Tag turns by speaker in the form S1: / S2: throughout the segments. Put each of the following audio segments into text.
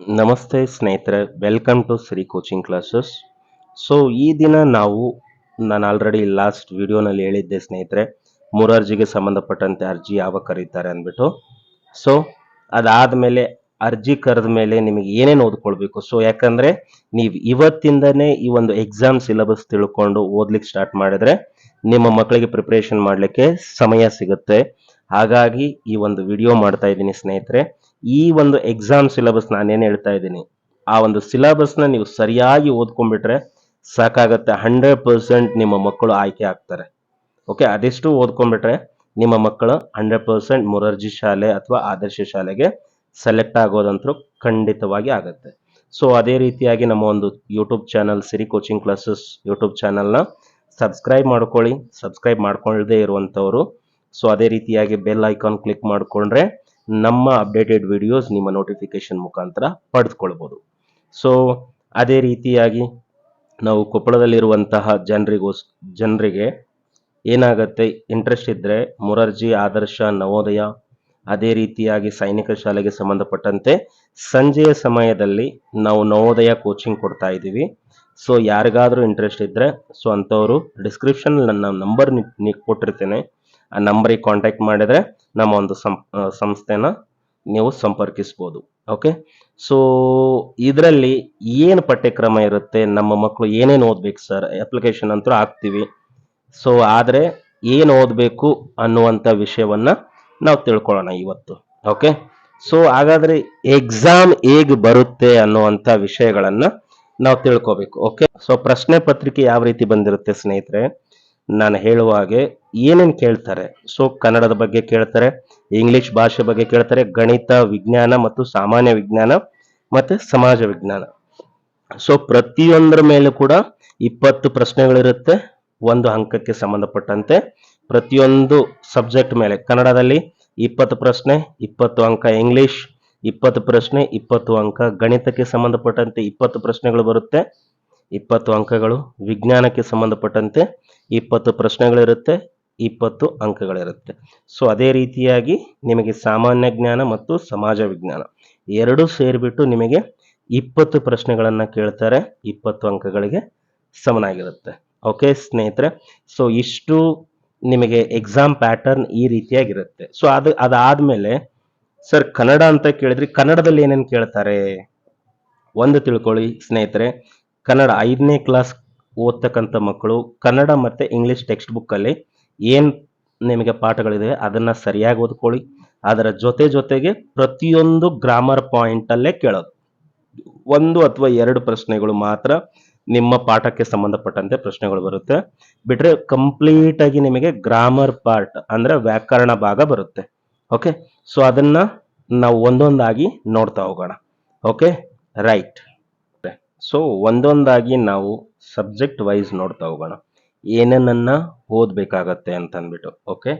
S1: ನಮಸ್ತೆ ಸ್ನೇಹಿತರೆ welcome to Shri coaching classes so ಈ ದಿನ ನಾವು, ನಾನು ಆಲ್ರೆಡಿ ಲಾಸ್ಟ್ ವಿಡಿಯೋನಲ್ಲಿ ಹೇಳಿದ್ದೆ ಸ್ನೇಹಿತರೆ, ಮುರಾರ್ಜಿಗೆ ಸಂಬಂಧಪಟ್ಟಂತೆ ಅರ್ಜಿ ಯಾವಾಗ ಕರೀತಾರೆ ಅಂದ್ಬಿಟ್ಟು. ಸೊ ಅದಾದಮೇಲೆ ಅರ್ಜಿ ಕರೆದ ಮೇಲೆ ನಿಮಗೆ ಏನೇನು ಓದ್ಕೊಳ್ಬೇಕು? ಸೊ ಯಾಕಂದರೆ ನೀವು ಇವತ್ತಿಂದನೇ ಈ ಒಂದು ಎಕ್ಸಾಮ್ ಸಿಲೆಬಸ್ ತಿಳ್ಕೊಂಡು ಓದ್ಲಿಕ್ಕೆ ಸ್ಟಾರ್ಟ್ ಮಾಡಿದ್ರೆ ನಿಮ್ಮ ಮಕ್ಕಳಿಗೆ ಪ್ರಿಪ್ರೇಷನ್ ಮಾಡಲಿಕ್ಕೆ ಸಮಯ ಸಿಗುತ್ತೆ. ಹಾಗಾಗಿ ಈ ಒಂದು ವಿಡಿಯೋ ಮಾಡ್ತಾ ಇದ್ದೀನಿ ಸ್ನೇಹಿತರೆ. ಈ ಒಂದು ಎಕ್ಸಾಮ್ ಸಿಲೆಬಸ್ ನಾನೇನು ಹೇಳ್ತಾ ಇದ್ದೀನಿ, ಆ ಒಂದು ಸಿಲೆಬಸ್ನ ನೀವು ಸರಿಯಾಗಿ ಓದ್ಕೊಂಡ್ಬಿಟ್ರೆ ಸಾಕಾಗತ್ತೆ ಹಂಡ್ರೆಡ್ ಪರ್ಸೆಂಟ್ ನಿಮ್ಮ ಮಕ್ಕಳು ಆಯ್ಕೆ ಆಗ್ತಾರೆ. ಓಕೆ ಅದೆಷ್ಟು ಓದ್ಕೊಂಡ್ಬಿಟ್ರೆ ನಿಮ್ಮ ಮಕ್ಕಳು ಹಂಡ್ರೆಡ್ ಪರ್ಸೆಂಟ್ ಮುರರ್ಜಿ ಶಾಲೆ ಅಥವಾ ಆದರ್ಶ ಶಾಲೆಗೆ ಸೆಲೆಕ್ಟ್ ಆಗೋದಂತೂ ಖಂಡಿತವಾಗಿ ಆಗುತ್ತೆ. ಸೊ ಅದೇ ರೀತಿಯಾಗಿ ನಮ್ಮ ಒಂದು YouTube channel Siri coaching classes YouTube ಚಾನಲ್ನ ಸಬ್ಸ್ಕ್ರೈಬ್ ಮಾಡ್ಕೊಳ್ಳಿ. ಸಬ್ಸ್ಕ್ರೈಬ್ ಮಾಡ್ಕೊಳ್ಳದೇ ಇರುವಂಥವ್ರು. ಸೊ ಅದೇ ರೀತಿಯಾಗಿ ಬೆಲ್ ಐಕಾನ್ ಕ್ಲಿಕ್ ಮಾಡಿಕೊಂಡ್ರೆ ನಮ್ಮ ಅಪ್ಡೇಟೆಡ್ ವಿಡಿಯೋಸ್ ನಿಮ್ಮ ನೋಟಿಫಿಕೇಶನ್ ಮುಖಾಂತರ ಪಡೆದುಕೊಳ್ಬೋದು. ಸೊ ಅದೇ ರೀತಿಯಾಗಿ ನಾವು ಕೊಪ್ಪಳದಲ್ಲಿರುವಂತಹ ಜನರಿಗೋಸ್, ಜನರಿಗೆ ಏನಾಗುತ್ತೆ ಇಂಟ್ರೆಸ್ಟ್ ಇದ್ದರೆ ಮುರರ್ಜಿ ಆದರ್ಶ ನವೋದಯ, ಅದೇ ರೀತಿಯಾಗಿ ಸೈನಿಕ ಶಾಲೆಗೆ ಸಂಬಂಧಪಟ್ಟಂತೆ ಸಂಜೆಯ ಸಮಯದಲ್ಲಿ ನಾವು ನವೋದಯ ಕೋಚಿಂಗ್ ಕೊಡ್ತಾ ಇದ್ದೀವಿ. ಸೊ ಯಾರಿಗಾದರೂ ಇಂಟ್ರೆಸ್ಟ್ ಇದ್ದರೆ ಸೊ ಅಂಥವರು ಡಿಸ್ಕ್ರಿಪ್ಷನ್ ನನ್ನ ನಂಬರ್ ಕೊಟ್ಟಿರ್ತೇನೆ. ಆ ನಂಬರಿಗೆ ಕಾಂಟ್ಯಾಕ್ಟ್ ಮಾಡಿದರೆ ನಮ್ಮ ಒಂದು ಸಂಸ್ಥೆನ ನೀವು ಸಂಪರ್ಕಿಸ್ಬೋದು. ಓಕೆ ಸೊ ಇದರಲ್ಲಿ ಏನು ಪಠ್ಯಕ್ರಮ ಇರುತ್ತೆ, ನಮ್ಮ ಮಕ್ಕಳು ಏನೇನು ಓದ್ಬೇಕು ಸರ್ ಅಪ್ಲಿಕೇಶನ್ ಅಂತೂ ಹಾಕ್ತೀವಿ. ಸೊ ಆದರೆ ಏನು ಓದಬೇಕು ಅನ್ನುವಂಥ ವಿಷಯವನ್ನ ನಾವು ತಿಳ್ಕೊಳ್ಳೋಣ ಇವತ್ತು. ಓಕೆ ಸೊ ಹಾಗಾದ್ರೆ ಎಕ್ಸಾಮ್ ಹೇಗೆ ಬರುತ್ತೆ ಅನ್ನುವಂಥ ವಿಷಯಗಳನ್ನ ನಾವು ತಿಳ್ಕೊಬೇಕು. ಓಕೆ ಸೊ ಪ್ರಶ್ನೆ ಪತ್ರಿಕೆ ಯಾವ ರೀತಿ ಬಂದಿರುತ್ತೆ ಸ್ನೇಹಿತರೆ? ನಾನು ಹೇಳುವ ಹಾಗೆ ಏನೇನು ಕೇಳ್ತಾರೆ? ಸೊ ಕನ್ನಡದ ಬಗ್ಗೆ ಕೇಳ್ತಾರೆ ಇಂಗ್ಲಿಷ್ ಭಾಷೆ ಬಗ್ಗೆ ಕೇಳ್ತಾರೆ, ಗಣಿತ ವಿಜ್ಞಾನ ಮತ್ತು ಸಾಮಾನ್ಯ ವಿಜ್ಞಾನ ಮತ್ತು ಸಮಾಜ ವಿಜ್ಞಾನ. ಸೊ ಪ್ರತಿಯೊಂದರ ಮೇಲೆ ಕೂಡ ಇಪ್ಪತ್ತು ಪ್ರಶ್ನೆಗಳಿರುತ್ತೆ, ಒಂದು ಅಂಕಕ್ಕೆ ಸಂಬಂಧಪಟ್ಟಂತೆ. ಪ್ರತಿಯೊಂದು ಸಬ್ಜೆಕ್ಟ್ ಮೇಲೆ, ಕನ್ನಡದಲ್ಲಿ ಇಪ್ಪತ್ತು ಪ್ರಶ್ನೆ, ಇಪ್ಪತ್ತು ಅಂಕ ಇಂಗ್ಲಿಷ್ ಇಪ್ಪತ್ತು ಪ್ರಶ್ನೆ, ಇಪ್ಪತ್ತು ಅಂಕ ಗಣಿತಕ್ಕೆ ಸಂಬಂಧಪಟ್ಟಂತೆ ಇಪ್ಪತ್ತು ಪ್ರಶ್ನೆಗಳು ಬರುತ್ತೆ. ಇಪ್ಪತ್ತು ಅಂಕಗಳು ವಿಜ್ಞಾನಕ್ಕೆ ಸಂಬಂಧಪಟ್ಟಂತೆ. ಇಪ್ಪತ್ತು ಪ್ರಶ್ನೆಗಳಿರುತ್ತೆ, ಇಪ್ಪತ್ತು ಅಂಕಗಳಿರುತ್ತೆ. ಸೊ ಅದೇ ರೀತಿಯಾಗಿ ನಿಮಗೆ ಸಾಮಾನ್ಯ ಜ್ಞಾನ ಮತ್ತು ಸಮಾಜ ವಿಜ್ಞಾನ ಎರಡೂ ಸೇರಿಬಿಟ್ಟು ನಿಮಗೆ ಇಪ್ಪತ್ತು ಪ್ರಶ್ನೆಗಳನ್ನು ಕೇಳ್ತಾರೆ, ಇಪ್ಪತ್ತು ಅಂಕಗಳಿಗೆ ಸಮನಾಗಿರುತ್ತೆ. ಓಕೆ ಸ್ನೇಹಿತರೆ? ಸೊ ಇಷ್ಟು ನಿಮಗೆ ಎಕ್ಸಾಮ್ ಪ್ಯಾಟರ್ನ್ ಈ ರೀತಿಯಾಗಿರುತ್ತೆ. ಸೊ ಅದು, ಅದಾದ್ಮೇಲೆ ಸರ್ ಕನ್ನಡ ಅಂತ ಕೇಳಿದ್ರಿ ಕನ್ನಡದಲ್ಲಿ ಏನೇನು ಕೇಳ್ತಾರೆ? ಒಂದು ತಿಳ್ಕೊಳ್ಳಿ, ಸ್ನೇಹಿತರೆ. ಕನ್ನಡ ಐದನೇ ಕ್ಲಾಸ್ ಓದ್ತಕ್ಕಂಥ ಮಕ್ಕಳು ಕನ್ನಡ ಮತ್ತು ಇಂಗ್ಲಿಷ್ ಟೆಕ್ಸ್ಟ್ ಬುಕ್ಕಲ್ಲಿ ಏನು ನಿಮಗೆ ಪಾಠಗಳಿದೆ ಅದನ್ನು ಸರಿಯಾಗಿ ಓದ್ಕೊಳ್ಳಿ. ಅದರ ಜೊತೆ ಜೊತೆಗೆ ಪ್ರತಿಯೊಂದು ಗ್ರಾಮರ್ ಪಾಯಿಂಟಲ್ಲೇ ಕೇಳೋದು. ಒಂದು ಅಥವಾ ಎರಡು ಪ್ರಶ್ನೆಗಳು ಮಾತ್ರ ನಿಮ್ಮ ಪಾಠಕ್ಕೆ ಸಂಬಂಧಪಟ್ಟಂತೆ ಪ್ರಶ್ನೆಗಳು ಬರುತ್ತೆ. ಬಿಟ್ರೆ ಕಂಪ್ಲೀಟ್ ಆಗಿ ನಿಮಗೆ ಗ್ರಾಮರ್ ಪಾರ್ಟ್ ಅಂದ್ರೆ ವ್ಯಾಕರಣ ಭಾಗ ಬರುತ್ತೆ. ಓಕೆ ಸೊ ಅದನ್ನ ನಾವು ಒಂದೊಂದಾಗಿ ನೋಡ್ತಾ ಹೋಗೋಣ. ಓಕೆ ರೈಟ್ ಸೊ ಒಂದೊಂದಾಗಿ ನಾವು ಸಬ್ಜೆಕ್ಟ್ ವೈಸ್ ನೋಡ್ತಾ ಹೋಗೋಣ. ಏನೇನನ್ನ ಓದಬೇಕಾಗತ್ತೆ ಅಂತ ಅಂದ್ಬಿಟ್ಟು ಓಕೆ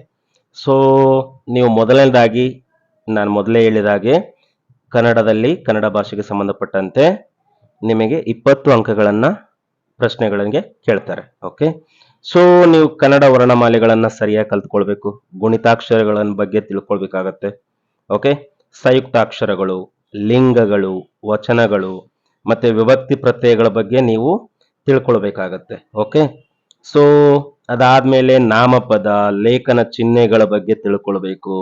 S1: ಸೊ ನೀವು ಮೊದಲನೇದಾಗಿ, ನಾನು ಮೊದಲೇ ಹೇಳಿದ ಹಾಗೆ ಕನ್ನಡದಲ್ಲಿ ಕನ್ನಡ ಭಾಷೆಗೆ ಸಂಬಂಧಪಟ್ಟಂತೆ ನಿಮಗೆ ಇಪ್ಪತ್ತು ಅಂಕಗಳನ್ನು ಪ್ರಶ್ನೆಗಳಿಗೆ ಕೇಳ್ತಾರೆ ಓಕೆ ಸೊ ನೀವು ಕನ್ನಡ ವರ್ಣಮಾಲೆಗಳನ್ನು ಸರಿಯಾಗಿ ಕಲ್ತ್ಕೊಳ್ಬೇಕು ಗುಣಿತಾಕ್ಷರಗಳ ಬಗ್ಗೆ ತಿಳ್ಕೊಳ್ಬೇಕಾಗತ್ತೆ ಓಕೆ ಸಂಯುಕ್ತಾಕ್ಷರಗಳು, ಲಿಂಗಗಳು, ವಚನಗಳು ಮತ್ತೆ ವಿಭಕ್ತಿ ಪ್ರತ್ಯಯಗಳ ಬಗ್ಗೆ ನೀವು ತಿಳ್ಕೊಳ್ಬೇಕಾಗತ್ತೆ ಓಕೆ ಸೊ ಅದಾದ್ಮೇಲೆ ನಾಮಪದ, ಲೇಖನ ಚಿಹ್ನೆಗಳ ಬಗ್ಗೆ ತಿಳ್ಕೊಳ್ಬೇಕು.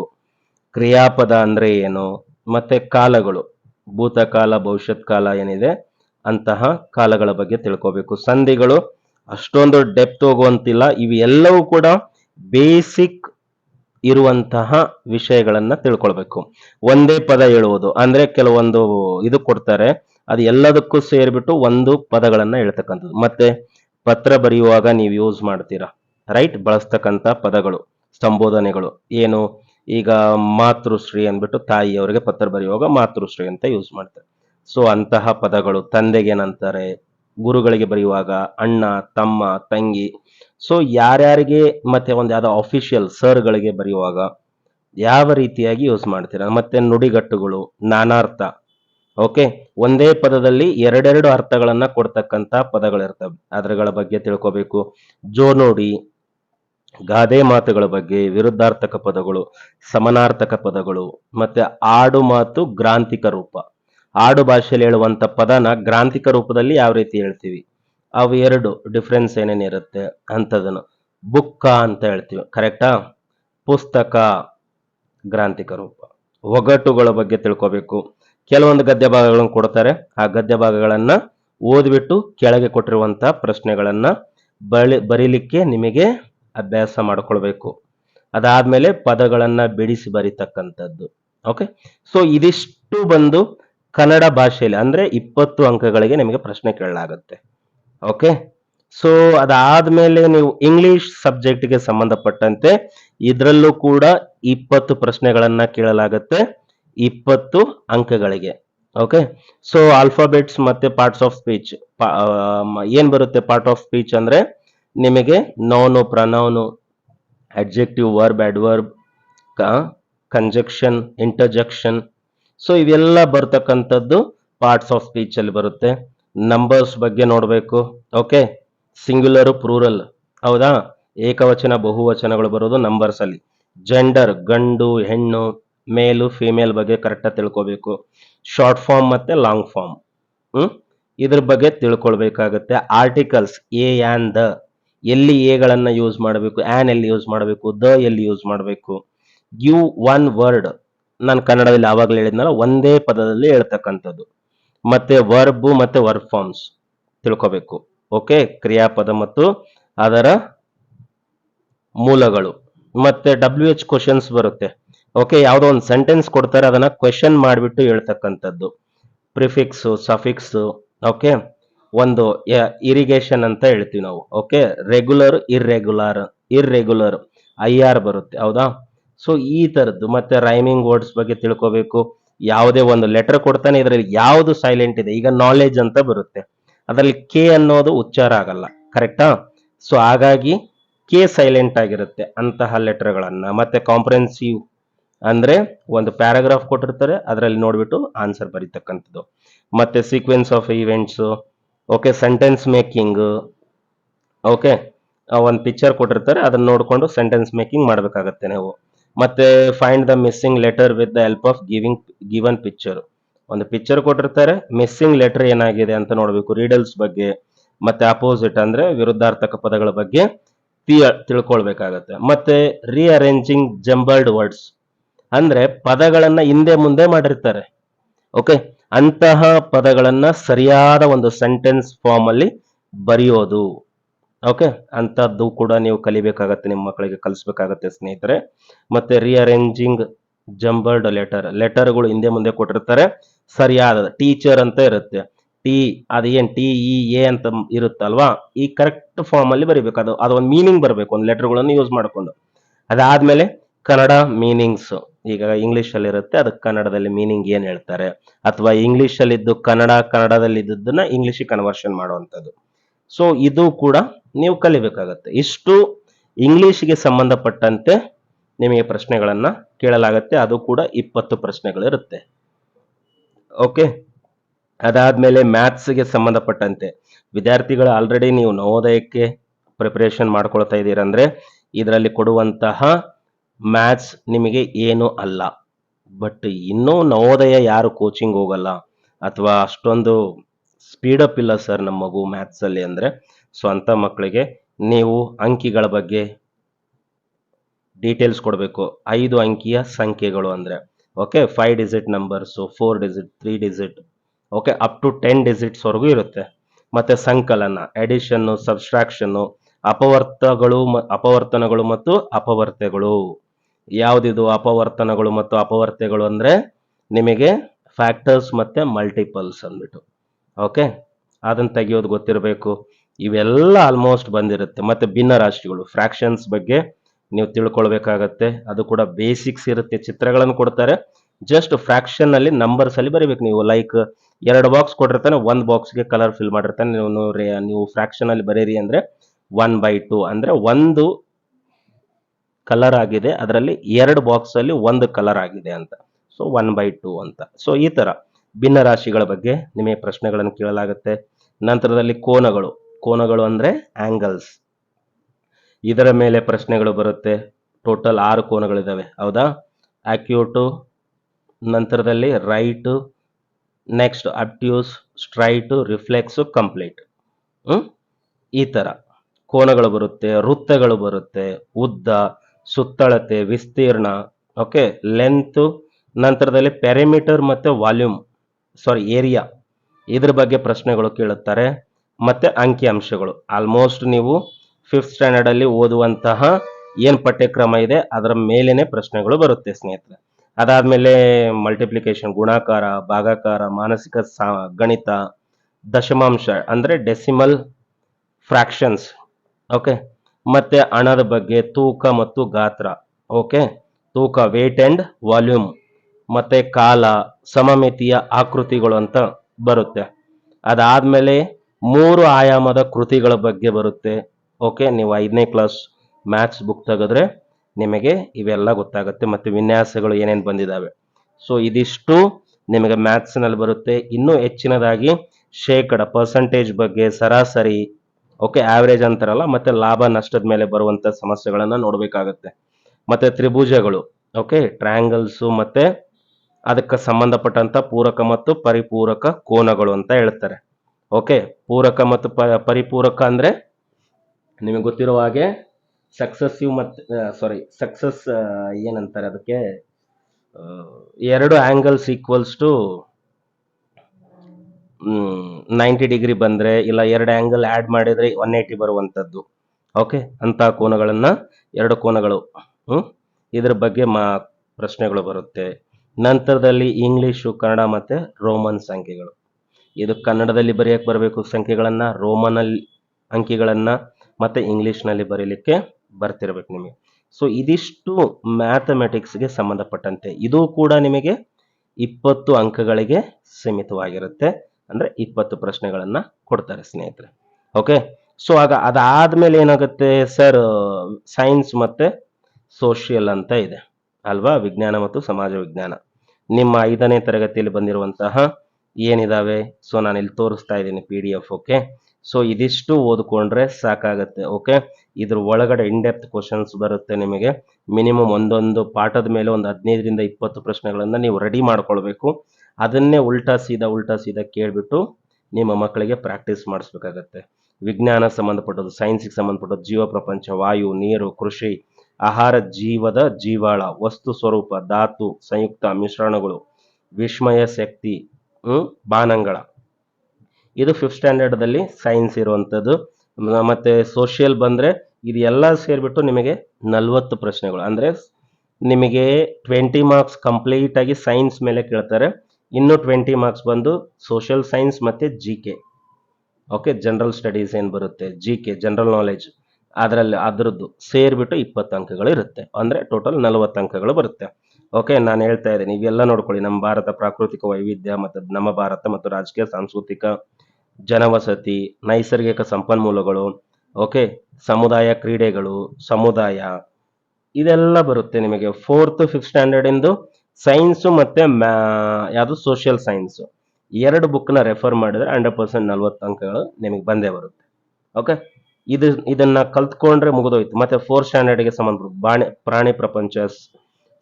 S1: ಕ್ರಿಯಾಪದ ಅಂದ್ರೆ ಏನು? ಮತ್ತೆ ಕಾಲಗಳು, ಭೂತಕಾಲ ಭವಿಷ್ಯತ್ ಕಾಲ ಏನಿದೆ, ಅಂತಹ ಕಾಲಗಳ ಬಗ್ಗೆ ತಿಳ್ಕೊಬೇಕು ಸಂಧಿಗಳು ಅಷ್ಟೊಂದು ಡೆಪ್ತ್ ಹೋಗುವಂತಿಲ್ಲ ಇವೆಲ್ಲವೂ ಕೂಡ ಬೇಸಿಕ್ ಇರುವಂತಹ ವಿಷಯಗಳನ್ನ ತಿಳ್ಕೊಳ್ಬೇಕು. ಒಂದೇ ಪದ ಹೇಳುವುದು, ಅಂದ್ರೆ ಕೆಲವೊಂದು ಇದು ಕೊಡ್ತಾರೆ ಅದು ಎಲ್ಲದಕ್ಕೂ ಸೇರಿಬಿಟ್ಟು ಒಂದು ಪದಗಳನ್ನ ಹೇಳ್ತಕ್ಕಂಥದ್ದು. ಮತ್ತೆ ಪತ್ರ ಬರೆಯುವಾಗ ನೀವು ಯೂಸ್ ಮಾಡ್ತೀರಾ? ರೈಟ್ ಬಳಸ್ತಕ್ಕಂಥ ಪದಗಳು, ಸಂಬೋಧನೆಗಳು. ಏನು? ಈಗ ಮಾತೃಶ್ರೀ ಅಂದ್ಬಿಟ್ಟು ತಾಯಿಯವರಿಗೆ ಪತ್ರ ಬರೆಯುವಾಗ ಮಾತೃಶ್ರೀ ಅಂತ ಯೂಸ್ ಮಾಡ್ತಾರೆ. ಸೊ ಅಂತಹ ಪದಗಳು ತಂದೆಗೆ ಏನಂತಾರೆ ಗುರುಗಳಿಗೆ ಬರೆಯುವಾಗ ಅಣ್ಣ, ತಮ್ಮ, ತಂಗಿ. ಸೊ ಯಾರ್ಯಾರಿಗೆ ಮತ್ತೆ ಒಂದು ಯಾವುದೋ ಅಫಿಷಿಯಲ್ ಸರ್ಗಳಿಗೆ ಬರೆಯುವಾಗ ಯಾವ ರೀತಿಯಾಗಿ ಯೂಸ್ ಮಾಡ್ತೀರಾ? ಮತ್ತೆ ನುಡಿಗಟ್ಟುಗಳು, ನಾನಾರ್ಥ. ಓಕೆ, ಒಂದೇ ಪದದಲ್ಲಿ ಎರಡೆರಡು ಅರ್ಥಗಳನ್ನ ಕೊಡ್ತಕ್ಕಂತ ಪದಗಳಿರ್ತವೆ. ಅದರಗಳ ಬಗ್ಗೆ ತಿಳ್ಕೋಬೇಕು. ಜೋನೋಡಿ ಗಾದೆ ಮಾತುಗಳ ಬಗ್ಗೆ, ವಿರುದ್ಧಾರ್ಥಕ ಪದಗಳು, ಸಮನಾರ್ಥಕ ಪದಗಳು, ಮತ್ತೆ ಆಡು ಮಾತು ಗ್ರಾಂಥಿಕ ರೂಪ. ಆಡು ಭಾಷೆಯಲ್ಲಿ ಹೇಳುವಂತ ಪದನ ಗ್ರಾಂಥಿಕ ರೂಪದಲ್ಲಿ ಯಾವ ರೀತಿ ಹೇಳ್ತೀವಿ? ಅವು ಎರಡು ಡಿಫ್ರೆನ್ಸ್ ಏನೇನಿರುತ್ತೆ ಅಂಥದನ್ನು ಬುಕ್ಕ ಅಂತ ಹೇಳ್ತೀವಿ ಕರೆಕ್ಟಾ ಪುಸ್ತಕ ಗ್ರಾಂಥಿಕ ರೂಪ. ಒಗಟುಗಳ ಬಗ್ಗೆ ತಿಳ್ಕೋಬೇಕು. ಕೆಲವೊಂದು ಗದ್ಯ ಭಾಗಗಳನ್ನು ಕೊಡ್ತಾರೆ. ಆ ಗದ್ಯ ಭಾಗಗಳನ್ನು ಓದ್ಬಿಟ್ಟು ಕೆಳಗೆ ಕೊಟ್ಟಿರುವಂಥ ಪ್ರಶ್ನೆಗಳನ್ನು ಬಳಿ, ಬರೀಲಿಕ್ಕೆ ನಿಮಗೆ ಅಭ್ಯಾಸ ಮಾಡಿಕೊಳ್ಬೇಕು. ಅದಾದಮೇಲೆ ಪದಗಳನ್ನು ಬಿಡಿಸಿ ಬರೀತಕ್ಕಂಥದ್ದು. ಓಕೆ? ಸೊ ಇದಿಷ್ಟು ಬಂದು ಕನ್ನಡ ಭಾಷೆಯಲ್ಲಿ, ಅಂದರೆ ಇಪ್ಪತ್ತು ಅಂಕಗಳಿಗೆ ನಿಮಗೆ ಪ್ರಶ್ನೆ ಕೇಳಲಾಗುತ್ತೆ. ಓಕೆ? ಸೊ ಅದಾದಮೇಲೆ ನೀವು ಇಂಗ್ಲಿಷ್ ಸಬ್ಜೆಕ್ಟ್ಗೆ ಸಂಬಂಧಪಟ್ಟಂತೆ ಇದರಲ್ಲೂ ಕೂಡ ಇಪ್ಪತ್ತು ಪ್ರಶ್ನೆಗಳನ್ನು ಕೇಳಲಾಗುತ್ತೆ. ಇಪ್ಪತ್ತು ಅಂಕಗಳಿಗೆ. ಓಕೆ ಸೊ ಆಲ್ಫಾಬೆಟ್ಸ್ ಮತ್ತೆ ಪಾರ್ಟ್ಸ್ ಆಫ್ ಸ್ಪೀಚ್ ಏನ್ ಬರುತ್ತೆ ಪಾರ್ಟ್ ಆಫ್ ಸ್ಪೀಚ್ ಅಂದ್ರೆ? ನಿಮಗೆ noun pronoun adjective verb adverb conjunction interjection so ಇವೆಲ್ಲ ಬರ್ತಕ್ಕಂಥದ್ದು ಪಾರ್ಟ್ಸ್ ಆಫ್ ಸ್ಪೀಚ್ ಅಲ್ಲಿ ಬರುತ್ತೆ. ನಂಬರ್ಸ್ ಬಗ್ಗೆ ನೋಡಬೇಕು. ಓಕೆ ಸಿಂಗ್ಯುಲರ್ ಪ್ರೂರಲ್ ಹೌದಾ? ಏಕವಚನ, ಬಹುವಚನಗಳು ಬರೋದು ನಂಬರ್ಸ್ ಅಲ್ಲಿ. ಜೆಂಡರ್ ಗಂಡು, ಹೆಣ್ಣು. ಮೇಲು ಫೀಮೇಲ್ ಬಗ್ಗೆ ಕರೆಕ್ಟಾಗಿ ತಿಳ್ಕೊಬೇಕು. ಶಾರ್ಟ್ ಫಾರ್ಮ್ ಮತ್ತೆ ಲಾಂಗ್ ಫಾರ್ಮ್ ಇದರ ಇದ್ರ ಬಗ್ಗೆ ತಿಳ್ಕೊಳ್ಬೇಕಾಗುತ್ತೆ. ಆರ್ಟಿಕಲ್ಸ್ ಎ ಆ್ಯನ್ ದ ಎಲ್ಲಿ ಎಗಳನ್ನು ಯೂಸ್ ಮಾಡಬೇಕು ಆ್ಯನ್ ಎಲ್ಲಿ ಯೂಸ್ ಮಾಡಬೇಕು ದ ಎಲ್ಲಿ ಯೂಸ್ ಮಾಡಬೇಕು. ಯು ಒನ್ ವರ್ಡ್ ನಾನು ಕನ್ನಡದಲ್ಲಿ ಆವಾಗಲೇ ಹೇಳಿದ್ನಲ್ಲ, ಒಂದೇ ಪದದಲ್ಲಿ ಹೇಳ್ತಕ್ಕಂಥದ್ದು. ಮತ್ತೆ ವರ್ಬ್ ಮತ್ತೆ ವರ್ಬ್ ಫಾರ್ಮ್ಸ್ ತಿಳ್ಕೊಬೇಕು. ಓಕೆ ಕ್ರಿಯಾಪದ ಮತ್ತು ಅದರ ಮೂಲಗಳು. ಮತ್ತೆ ಡಬ್ಲ್ಯೂ ಎಚ್ ಕ್ವಶನ್ಸ್ ಬರುತ್ತೆ. ಓಕೆ ಯಾವುದೋ ಒಂದು ಸೆಂಟೆನ್ಸ್ ಕೊಡ್ತಾರೆ, ಅದನ್ನ ಕ್ವೆಶನ್ ಮಾಡಿಬಿಟ್ಟು ಹೇಳ್ತಕ್ಕಂಥದ್ದು. ಪ್ರಿಫಿಕ್ಸ್ ಸಫಿಕ್ಸ್ ಓಕೆ ಒಂದು ಇರಿಗೇಷನ್ ಅಂತ ಹೇಳ್ತೀವಿ ನಾವು okay regular irregular irregular I R ಬರುತ್ತೆ, ಹೌದಾ? ಸೊ ಈ ತರದ್ದು, ಮತ್ತೆ ರೈಮಿಂಗ್ ವರ್ಡ್ಸ್ ಬಗ್ಗೆ ತಿಳ್ಕೋಬೇಕು. ಯಾವುದೇ ಒಂದು ಲೆಟರ್ ಕೊಡ್ತಾನೆ, ಇದರಲ್ಲಿ ಯಾವುದು ಸೈಲೆಂಟ್ ಇದೆ, ಈಗ ನಾಲೆಜ್ ಅಂತ ಬರುತ್ತೆ. ಅದರಲ್ಲಿ ಕೆ ಅನ್ನೋದು ಉಚ್ಚಾರ ಆಗಲ್ಲ ಕರೆಕ್ಟಾ ಸೊ ಹಾಗಾಗಿ ಕೆ ಸೈಲೆಂಟ್ ಆಗಿರುತ್ತೆ ಅಂತಹ ಲೆಟರ್ಗಳನ್ನ ಮತ್ತೆ ಕಾಂಪ್ರೆನ್ಸಿವ್ ಅಂದ್ರೆ ಒಂದು ಪ್ಯಾರಾಗ್ರಾಫ್ ಕೊಟ್ಟಿರ್ತಾರೆ, ಅದರಲ್ಲಿ ನೋಡ್ಬಿಟ್ಟು ಆನ್ಸರ್ ಬರೀತಕ್ಕಂಥದ್ದು. ಮತ್ತೆ sequence of events okay sentence making okay ಒಂದು ಪಿಕ್ಚರ್ ಕೊಟ್ಟಿರ್ತಾರೆ, ಅದನ್ನ ನೋಡಿಕೊಂಡು ಸೆಂಟೆನ್ಸ್ ಮೇಕಿಂಗ್ ಮಾಡಬೇಕಾಗತ್ತೆ ನೀವು. ಮತ್ತೆ find the missing letter with the help of giving given picture ಒಂದು ಪಿಕ್ಚರ್ ಕೊಟ್ಟಿರ್ತಾರೆ ಮಿಸ್ಸಿಂಗ್ ಲೆಟರ್ ಏನಾಗಿದೆ ಅಂತ ನೋಡಬೇಕು ರೀಡಲ್ಸ್ ಬಗ್ಗೆ. ಮತ್ತೆ ಅಪೋಸಿಟ್ ಅಂದ್ರೆ ವಿರುದ್ಧಾರ್ಥಕ ಪದಗಳ ಬಗ್ಗೆ ತಿಳ್- ತಿಳ್ಕೊಳ್ಬೇಕಾಗತ್ತೆ. ಮತ್ತೆ ರೀಅರೇಂಜಿಂಗ್ ಜಂಬಲ್ಡ್ ವರ್ಡ್ಸ್ ಅಂದ್ರೆ ಪದಗಳನ್ನ ಹಿಂದೆ ಮುಂದೆ ಮಾಡಿರ್ತಾರೆ. ಓಕೆ ಅಂತಹ ಪದಗಳನ್ನ ಸರಿಯಾದ ಒಂದು ಸೆಂಟೆನ್ಸ್ ಫಾರ್ಮ್ ಅಲ್ಲಿ ಬರೆಯೋದು. ಓಕೆ ಅಂತದ್ದು ಕೂಡ ನೀವು ಕಲಿಬೇಕಾಗತ್ತೆ, ನಿಮ್ಮ ಮಕ್ಕಳಿಗೆ ಕಲಿಸ್ಬೇಕಾಗತ್ತೆ ಸ್ನೇಹಿತರೆ. ಮತ್ತೆ ರಿಅರೇಂಜಿಂಗ್ ಜಂಬರ್ಡ್ ಲೆಟರ್ ಲೆಟರ್ಗಳು ಹಿಂದೆ ಮುಂದೆ ಕೊಟ್ಟಿರ್ತಾರೆ. ಸರಿಯಾದ ಟೀಚರ್ ಅಂತ ಇರುತ್ತೆ. ಟಿ ಅದು ಏನ್? ಟಿ ಇ ಎ ಅಂತ ಇರುತ್ತಲ್ವಾ ಈ ಕರೆಕ್ಟ್ ಫಾರ್ಮ್ ಅಲ್ಲಿ ಬರಿಬೇಕು. ಅದು ಅದು ಒಂದು ಮೀನಿಂಗ್ ಬರಬೇಕು. ಒಂದು ಲೆಟರ್ಗಳನ್ನು ಯೂಸ್ ಮಾಡಿಕೊಂಡು. ಅದಾದ್ಮೇಲೆ ಕನ್ನಡ ಮೀನಿಂಗ್ಸ್ ಈಗ ಇಂಗ್ಲಿಷ್ ಅಲ್ಲಿ ಇರುತ್ತೆ ಅದಕ್ಕೆ ಕನ್ನಡದಲ್ಲಿ ಮೀನಿಂಗ್ ಏನ್ ಹೇಳ್ತಾರೆ? ಅಥವಾ ಇಂಗ್ಲಿಷ್ ಅಲ್ಲಿ ಇದ್ದು ಕನ್ನಡ ಕನ್ನಡದಲ್ಲಿ ಇದ್ದದ್ದನ್ನ ಇಂಗ್ಲಿಷ್ ಕನ್ವರ್ಷನ್ ಮಾಡುವಂಥದ್ದು. ಸೊ ಇದು ಕೂಡ ನೀವು ಕಲಿಬೇಕಾಗತ್ತೆ. ಇಷ್ಟು ಇಂಗ್ಲಿಷ್ಗೆ ಸಂಬಂಧಪಟ್ಟಂತೆ ನಿಮಗೆ ಪ್ರಶ್ನೆಗಳನ್ನ ಕೇಳಲಾಗತ್ತೆ. ಅದು ಕೂಡ ಇಪ್ಪತ್ತು ಪ್ರಶ್ನೆಗಳಿರುತ್ತೆ. ಓಕೆ ಅದಾದ್ಮೇಲೆ ಮ್ಯಾಥ್ಸ್ಗೆ ಸಂಬಂಧಪಟ್ಟಂತೆ. ವಿದ್ಯಾರ್ಥಿಗಳು ಆಲ್ರೆಡಿ ನೀವು ನವೋದಯಕ್ಕೆ ಪ್ರಿಪರೇಷನ್ ಮಾಡ್ಕೊಳ್ತಾ ಇದ್ದೀರಂದ್ರೆ, ಇದರಲ್ಲಿ ಕೊಡುವಂತಹ ಮ್ಯಾಥ್ಸ್ ನಿಮಗೆ ಏನೂ ಅಲ್ಲ. ಬಟ್ ಇನ್ನೂ ನವೋದಯ ಯಾರು ಕೋಚಿಂಗ್ ಹೋಗಲ್ಲ ಅಥವಾ ಅಷ್ಟೊಂದು ಸ್ಪೀಡಪ್ ಇಲ್ಲ ಸರ್ ನಮ್ಮ ಮಗು ಮ್ಯಾಥ್ಸ್ ಅಂದರೆ. ಸೊ ಅಂತ ಮಕ್ಕಳಿಗೆ ನೀವು ಅಂಕಿಗಳ ಬಗ್ಗೆ ಡೀಟೇಲ್ಸ್ ಕೊಡಬೇಕು. ಐದು ಅಂಕಿಯ ಸಂಖ್ಯೆಗಳು ಅಂದರೆ. Okay five digit numbers four digit three digit okay up to ten digits ವರೆಗೂ ಇರುತ್ತೆ. ಮತ್ತು ಸಂಕಲನ ಎಡಿಷನ್ನು ಸಬ್ಸ್ಟ್ರಾಕ್ಷನ್ನು ಅಪವರ್ತಗಳು ಅಪವರ್ತನಗಳು ಮತ್ತು ಅಪವರ್ತೆಗಳು. ಯಾವ್ದಿದು ಅಪವರ್ತನಗಳು ಮತ್ತು ಅಪವರ್ತೆಗಳು ಅಂದ್ರೆ ನಿಮಗೆ ಫ್ಯಾಕ್ಟರ್ಸ್ ಮತ್ತೆ ಮಲ್ಟಿಪಲ್ಸ್ ಅಂದ್ಬಿಟ್ಟು. ಓಕೆ ಅದನ್ನ ತೆಗೆಯೋದು ಗೊತ್ತಿರಬೇಕು. ಇವೆಲ್ಲ ಆಲ್ಮೋಸ್ಟ್ ಬಂದಿರುತ್ತೆ. ಮತ್ತೆ ಭಿನ್ನ ರಾಶಿಗಳು ಫ್ರಾಕ್ಷನ್ಸ್ ಬಗ್ಗೆ ನೀವು ತಿಳ್ಕೊಳ್ಬೇಕಾಗತ್ತೆ. ಅದು ಕೂಡ ಬೇಸಿಕ್ಸ್ ಇರುತ್ತೆ. ಚಿತ್ರಗಳನ್ನು ಕೊಡ್ತಾರೆ. ಜಸ್ಟ್ ಫ್ರಾಕ್ಷನ್ ಅಲ್ಲಿ ನಂಬರ್ಸ್ ಅಲ್ಲಿ ಬರೀಬೇಕು ನೀವು. ಲೈಕ್ ಎರಡು ಬಾಕ್ಸ್ ಕೊಟ್ಟಿರ್ತಾನೆ, ಒಂದು ಬಾಕ್ಸ್ಗೆ ಕಲರ್ ಫಿಲ್ ಮಾಡಿರ್ತಾನೆ. ನೀವು ನೀವು ಅಲ್ಲಿ ಬರೀರಿ ಅಂದ್ರೆ ಒನ್ ಬೈ ಟು ಅಂದ್ರೆ ಒಂದು ಕಲರ್ ಆಗಿದೆ. ಅದರಲ್ಲಿ ಎರಡು ಬಾಕ್ಸ್ ಅಲ್ಲಿ ಒಂದು ಕಲರ್ ಆಗಿದೆ ಅಂತ. ಸೊ ಒನ್ ಬೈ ಟೂ ಅಂತ. ಸೊ ಈ ತರ ಭಿನ್ನ ರಾಶಿಗಳ ಬಗ್ಗೆ ನಿಮಗೆ ಪ್ರಶ್ನೆಗಳನ್ನು ಕೇಳಲಾಗುತ್ತೆ. ನಂತರದಲ್ಲಿ ಕೋನಗಳು. ಕೋನಗಳು ಅಂದ್ರೆ ಆಂಗಲ್ಸ್ ಇದರ ಮೇಲೆ ಪ್ರಶ್ನೆಗಳು ಬರುತ್ತೆ. ಟೋಟಲ್ ಆರು ಕೋನಗಳಿದಾವೆ. ಹೌದಾ? ಆಕ್ಯೂಟು ನಂತರದಲ್ಲಿ right next obtuse straight reflex complete ಈ ತರ ಕೋನಗಳು ಬರುತ್ತೆ, ವೃತ್ತಗಳು ಬರುತ್ತೆ, ಉದ್ದ ಸುತ್ತಳತೆ, ವಿಸ್ತೀರ್ಣ ಓಕೆ ಲೆಂತ್ ನಂತರದಲ್ಲಿ ಪ್ಯಾರಿಮೀಟರ್ ಮತ್ತೆ ವಾಲ್ಯೂಮ್ ಸಾರಿ ಏರಿಯಾ ಇದ್ರ ಬಗ್ಗೆ ಪ್ರಶ್ನೆಗಳು ಕೇಳುತ್ತಾರೆ. ಮತ್ತೆ ಅಂಕಿಅಂಶಗಳು ಆಲ್ಮೋಸ್ಟ್ ನೀವು ಫಿಫ್ತ್ ಸ್ಟ್ಯಾಂಡರ್ಡ್ ಅಲ್ಲಿ ಓದುವಂತಹ ಏನು ಪಠ್ಯಕ್ರಮ ಇದೆ, ಅದರ ಮೇಲೇನೆ ಪ್ರಶ್ನೆಗಳು ಬರುತ್ತೆ ಸ್ನೇಹಿತರೆ. ಅದಾದಮೇಲೆ ಮಲ್ಟಿಪ್ಲಿಕೇಶನ್ ಗುಣಾಕಾರ, ಭಾಗಾಕಾರ, ಮಾನಸಿಕ ಸಾ- ಗಣಿತ, ದಶಮಾಂಶ, ಅಂದ್ರೆ ಡೆಸಿಮಲ್ ಫ್ರಾಕ್ಷನ್ಸ್ ಓಕೆ ಮತ್ತೆ ಹಣದ ಬಗ್ಗೆ ತೂಕ ಮತ್ತು ಗಾತ್ರ. ಓಕೆ ತೂಕ ವೇಟ್ ಅಂಡ್ ವಾಲ್ಯೂಮ್ ಮತ್ತೆ ಕಾಲ, ಸಮಮಿತಿಯ ಆಕೃತಿಗಳು ಅಂತ ಬರುತ್ತೆ. ಅದಾದ್ಮೇಲೆ ಮೂರು ಆಯಾಮದ ಕೃತಿಗಳ ಬಗ್ಗೆ ಬರುತ್ತೆ. ಓಕೆ ನೀವು ಐದನೇ ಕ್ಲಾಸ್ ಮ್ಯಾಥ್ಸ್ ಬುಕ್ ತೆಗೆದ್ರೆ ನಿಮಗೆ ಇವೆಲ್ಲ ಗೊತ್ತಾಗುತ್ತೆ ಮತ್ತೆ ವಿನ್ಯಾಸಗಳು ಏನೇನು ಬಂದಿದ್ದಾವೆ ಸೊ ಇದಿಷ್ಟು ನಿಮಗೆ ಮ್ಯಾಥ್ಸ್ನಲ್ಲಿ ಬರುತ್ತೆ. ಇನ್ನೂ ಹೆಚ್ಚಿನದಾಗಿ ಶೇಕಡ ಪರ್ಸೆಂಟೇಜ್ ಬಗ್ಗೆ ಸರಾಸರಿ ಓಕೆ ಆವರೇಜ್ ಅಂತಾರಲ್ಲ, ಮತ್ತೆ ಲಾಭ ನಷ್ಟದ ಮೇಲೆ ಬರುವಂತ ಸಮಸ್ಯೆಗಳನ್ನ ನೋಡಬೇಕಾಗತ್ತೆ. ಮತ್ತೆ ತ್ರಿಭುಜಗಳು ಓಕೆ ಟ್ರಯಾಂಗಲ್ಸ್ ಮತ್ತೆ ಅದಕ್ಕೆ ಸಂಬಂಧಪಟ್ಟಂತ ಪೂರಕ ಮತ್ತು ಪರಿಪೂರಕ ಕೋನಗಳು ಅಂತ ಹೇಳ್ತಾರೆ. ಓಕೆ ಪೂರಕ ಮತ್ತು ಪರಿಪೂರಕ ಅಂದ್ರೆ ನಿಮಗೆ ಗೊತ್ತಿರುವ ಹಾಗೆ ಸಕ್ಸಸ್ಸಿವ್ ಮತ್ತೆ ಸಾರಿ ಸಕ್ಸಸ್ ಏನಂತಾರೆ ಅದಕ್ಕೆ ಎರಡು angles equals to ninety degree ಬಂದ್ರೆ ಇಲ್ಲ ಎರಡು ಆಂಗಲ್ ಆಡ್ ಮಾಡಿದ್ರೆ ಒನ್ ಏಯ್ಟಿ ಬರುವಂತದ್ದು. ಓಕೆ ಅಂತ ಕೋನಗಳನ್ನ ಎರಡು ಕೋನಗಳು. ಹ್ಮ್? ಇದ್ರ ಬಗ್ಗೆ ಮಾ ಪ್ರಶ್ನೆಗಳು ಬರುತ್ತೆ. ನಂತರದಲ್ಲಿ ಇಂಗ್ಲಿಷು ಕನ್ನಡ ಮತ್ತೆ ರೋಮನ್ ಸಂಖ್ಯೆಗಳು. ಇದು ಕನ್ನಡದಲ್ಲಿ ಬರೆಯಕ್ಕೆ ಬರಬೇಕು ಸಂಖ್ಯೆಗಳನ್ನ ರೋಮನಲ್ಲಿ ಅಂಕಿಗಳನ್ನ ಮತ್ತೆ ಇಂಗ್ಲಿಷ್ನಲ್ಲಿ ಬರೀಲಿಕ್ಕೆ ಬರ್ತಿರ್ಬೇಕು ನಿಮಗೆ. ಸೊ ಇದಿಷ್ಟು ಮ್ಯಾಥಮೆಟಿಕ್ಸ್ಗೆ ಸಂಬಂಧಪಟ್ಟಂತೆ. ಇದು ಕೂಡ ನಿಮಗೆ ಇಪ್ಪತ್ತು ಅಂಕಗಳಿಗೆ ಸೀಮಿತವಾಗಿರುತ್ತೆ. ಅಂದ್ರೆ ಇಪ್ಪತ್ತು ಪ್ರಶ್ನೆಗಳನ್ನು ಕೊಡ್ತಾರೆ ಸ್ನೇಹಿತರೆ. ಓಕೆ ಸೊ ಆಗ ಅದಾದ್ಮೇಲೆ ಏನಾಗುತ್ತೆ? ಸರ್ ಸೈನ್ಸ್ ಮತ್ತೆ ಸೋಷಿಯಲ್ ಅಂತ ಇದೆ. ಅಲ್ವಾ? ವಿಜ್ಞಾನ ಮತ್ತು ಸಮಾಜ ವಿಜ್ಞಾನ. ನಿಮ್ಮ ಐದನೇ ತರಗತಿಯಲ್ಲಿ ಬಂದಿರುವಂತಹ ಏನಿದಾವೆ? ಸೊ ನಾನು ಇಲ್ಲಿ ತೋರಿಸ್ತಾ ಇದ್ದೀನಿ P D F okay so ಇದಿಷ್ಟು ಓದ್ಕೊಂಡ್ರೆ ಸಾಕಾಗತ್ತೆ ಓಕೆ ಇದ್ರ ಒಳಗಡೆ ಇಂಡೆಪ್ತ್ ಕ್ವಶನ್ಸ್ ಬರುತ್ತೆ ನಿಮಗೆ. ಮಿನಿಮಮ್ ಒಂದೊಂದು ಪಾಠದ ಮೇಲೆ ಒಂದು ಹದಿನೈದರಿಂದ ಇಪ್ಪತ್ತು ಪ್ರಶ್ನೆಗಳನ್ನು ನೀವು ರೆಡಿ ಮಾಡ್ಕೊಳ್ಬೇಕು. ಅದನ್ನೇ ಉಲ್ಟಾ ಸೀದಾ ಉಲ್ಟಾ ಸೀದಾ ಕೇಳಿಬಿಟ್ಟು ನಿಮ್ಮ ಮಕ್ಕಳಿಗೆ ಪ್ರಾಕ್ಟೀಸ್ ಮಾಡಿಸ್ಬೇಕಾಗತ್ತೆ. ವಿಜ್ಞಾನ ಸಂಬಂಧಪಟ್ಟದ್ದು ಸೈನ್ಸಿಗೆ ಸಂಬಂಧಪಟ್ಟದ್ದು, ಜೀವ, ಪ್ರಪಂಚ, ವಾಯು, ನೀರು, ಕೃಷಿ, ಆಹಾರ, ಜೀವದ ಜೀವಾಳ, ವಸ್ತು ಸ್ವರೂಪ, ಧಾತು, ಸಂಯುಕ್ತ, ಮಿಶ್ರಣಗಳು, ವಿಸ್ಮಯ ಶಕ್ತಿ ಬಾನಂಗಳ. ಇದು ಫಿಫ್ತ್ ಸ್ಟ್ಯಾಂಡರ್ಡ್ದಲ್ಲಿ ಸೈನ್ಸ್ ಇರುವಂಥದ್ದು. ಮತ್ತು ಸೋಷಿಯಲ್ ಬಂದ್ರೆ ಇದು ಎಲ್ಲ ಸೇರಿಬಿಟ್ಟು ನಿಮಗೆ ನಲವತ್ತು ಪ್ರಶ್ನೆಗಳು. ಅಂದ್ರೆ ನಿಮಗೆ ಟ್ವೆಂಟಿ ಮಾರ್ಕ್ಸ್ ಕಂಪ್ಲೀಟ್ ಆಗಿ ಸೈನ್ಸ್ ಮೇಲೆ ಕೇಳ್ತಾರೆ. ಇನ್ನು ಟ್ವೆಂಟಿ ಮಾರ್ಕ್ಸ್ ಬಂದು ಸೋಷಿಯಲ್ ಸೈನ್ಸ್ ಮತ್ತೆ G K okay general studies ಏನು ಬರುತ್ತೆ? ಜಿ ಕೆ ಜನರಲ್ ನಾಲೆಜ್ ಅದರಲ್ಲಿ ಅದರದ್ದು ಸೇರಿಬಿಟ್ಟು ಇಪ್ಪತ್ತು ಅಂಕಗಳು ಇರುತ್ತೆ. ಅಂದರೆ ಟೋಟಲ್ ನಲವತ್ತು ಅಂಕಗಳು ಬರುತ್ತೆ. ಓಕೆ ನಾನು ಹೇಳ್ತಾ ಇದ್ದೀನಿ. ಇವೆಲ್ಲ ನೋಡ್ಕೊಳ್ಳಿ. ನಮ್ಮ ಭಾರತ ಪ್ರಾಕೃತಿಕ ವೈವಿಧ್ಯ ಮತ್ತು ನಮ್ಮ ಭಾರತ ಮತ್ತು ರಾಜಕೀಯ, ಸಾಂಸ್ಕೃತಿಕ, ಜನವಸತಿ, ನೈಸರ್ಗಿಕ ಸಂಪನ್ಮೂಲಗಳು ಓಕೆ ಸಮುದಾಯ ಕ್ರೀಡೆಗಳು, ಸಮುದಾಯ, ಇದೆಲ್ಲ ಬರುತ್ತೆ ನಿಮಗೆ. ಫೋರ್ತ್ ಫಿಫ್ತ್ ಸ್ಟ್ಯಾಂಡರ್ಡ್ ಇಂದು ಸೈನ್ಸು ಮತ್ತೆ ಮ್ಯಾ ಯಾವುದು ಸೋಷಿಯಲ್ ಸೈನ್ಸ್ ಎರಡು ಬುಕ್ನ ರೆಫರ್ ಮಾಡಿದ್ರೆ ಹಂಡ್ರೆಡ್ ಪರ್ಸೆಂಟ್ ನಲ್ವತ್ತು ಅಂಕಗಳು ನಿಮಗೆ ಬಂದೇ ಬರುತ್ತೆ. ಓಕೆ ಇದು, ಇದನ್ನ ಕಲ್ತ್ಕೊಂಡ್ರೆ ಮುಗಿದೋಯ್ತು. ಮತ್ತೆ ಫೋರ್ತ್ ಸ್ಟ್ಯಾಂಡರ್ಡ್ಗೆ ಸಂಬಂಧಪಟ್ಟು ಬಾಣಿ, ಪ್ರಾಣಿ ಪ್ರಪಂಚ